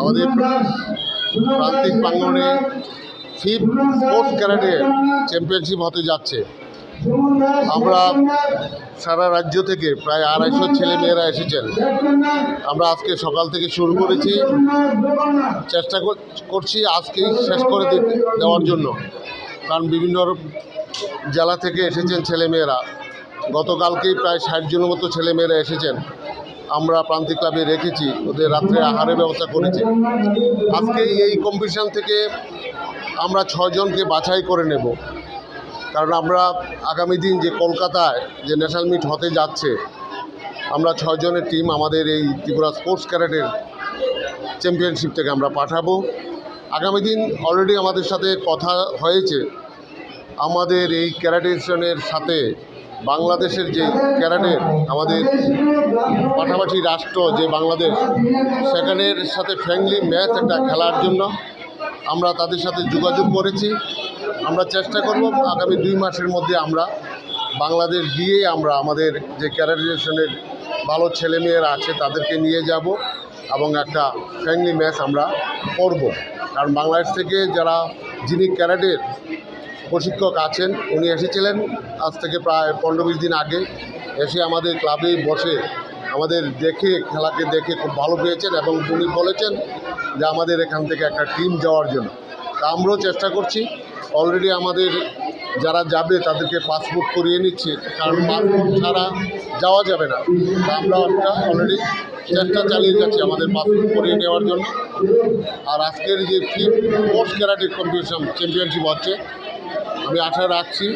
আমাদের প্রান্তিক প্রাঙ্গণে ফিফ স্পোর্টস ক্যারাটে চ্যাম্পিয়নশিপ হতে যাচ্ছে। আমরা সারা রাজ্য থেকে প্রায় আড়াইশো ছেলে মেয়েরা এসেছেন। আমরা আজকে সকাল থেকে শুরু করেছি। চেষ্টা করছি আজকেই শেষ করে দিতে দেওয়ার জন্য। কারণ বিভিন্ন জেলা থেকে এসেছেন ছেলেমেয়েরা। গতকালকেই প্রায় ষাট জনের মতো ছেলেমেয়েরা এসেছেন। আমরা প্রান্তিক ক্লাবে রেখেছি, ওদের রাত্রে আহারের ব্যবস্থা করেছি। আজকে এই কম্পিটিশান থেকে আমরা ছজনকে বাছাই করে নেব। কারণ আমরা আগামী দিন যে কলকাতায় যে ন্যাশনাল মিট হতে যাচ্ছে, আমরা ছজনের টিম আমাদের এই ত্রিপুরা স্পোর্টস ক্যারেটের চ্যাম্পিয়নশিপ থেকে আমরা পাঠাবো। আগামী দিন অলরেডি আমাদের সাথে কথা হয়েছে। আমাদের এই ক্যারাটেশনের সাথে বাংলাদেশের যে ক্যারাটের আমাদের পাশাপাশি রাষ্ট্র যে বাংলাদেশ, সেখানের সাথে ফ্রেন্ডলি ম্যাচ একটা খেলার জন্য আমরা তাদের সাথে যোগাযোগ করেছি। আমরা চেষ্টা করব আগামী দুই মাসের মধ্যে আমরা বাংলাদেশ গিয়ে আমরা আমাদের যে ক্যারাটেশনের ভালো ছেলেমেয়েরা আছে তাদেরকে নিয়ে যাব এবং একটা ফ্রেন্ডলি ম্যাচ আমরা করব। কারণ বাংলাদেশ থেকে যারা যিনি ক্যারাটের প্রশিক্ষক আছেন, উনি এসেছিলেন আজ থেকে প্রায় পনেরো বিশ দিন আগে। এসে আমাদের ক্লাবে বসে আমাদের দেখে, খেলাকে দেখে খুব ভালো পেয়েছেন এবং উনি বলেছেন যে আমাদের এখান থেকে একটা টিম যাওয়ার জন্য। তা আমরাও চেষ্টা করছি। অলরেডি আমাদের যারা যাবে তাদেরকে পাসপোর্ট করিয়ে নিচ্ছি, কারণ পাসপোর্ট ছাড়া যাওয়া যাবে না। আমরা একটা অলরেডি চেষ্টা চালিয়ে যাচ্ছি আমাদের পাসপোর্ট করিয়ে নেওয়ার জন্য। আর আজকের যে ফিফ স্পোর্টস ক্যারাটে কম্পিটিশন চ্যাম্পিয়নশিপ হচ্ছে আমি আশা রাখছি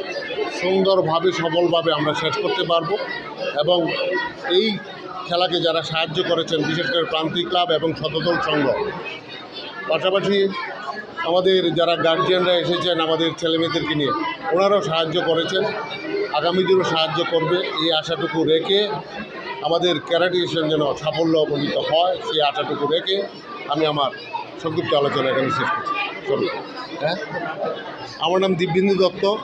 সুন্দরভাবে সফলভাবে আমরা শেষ করতে পারব এবং এই খেলাকে যারা সাহায্য করেছেন, বিশেষ করে প্রান্তিক ক্লাব এবং শতদল সংঘ, পাশাপাশি আমাদের যারা গার্জিয়ানরা এসেছেন, আমাদের ছেলেমেয়েদেরকে নিয়ে, ওনারাও সাহায্য করেছেন আগামী দিনও সাহায্য করবে, এই আশাটুকু রেখে আমাদের ক্যারাটিশন যেন সাফল্য উপনীত হয়, সেই আশাটুকু রেখে আমি আমার সংক্ষিপ্ত আলোচনা এখানে শেষ করছি। চলুন হ্যাঁ? আমার নাম দিব্যেন্দু দত্ত।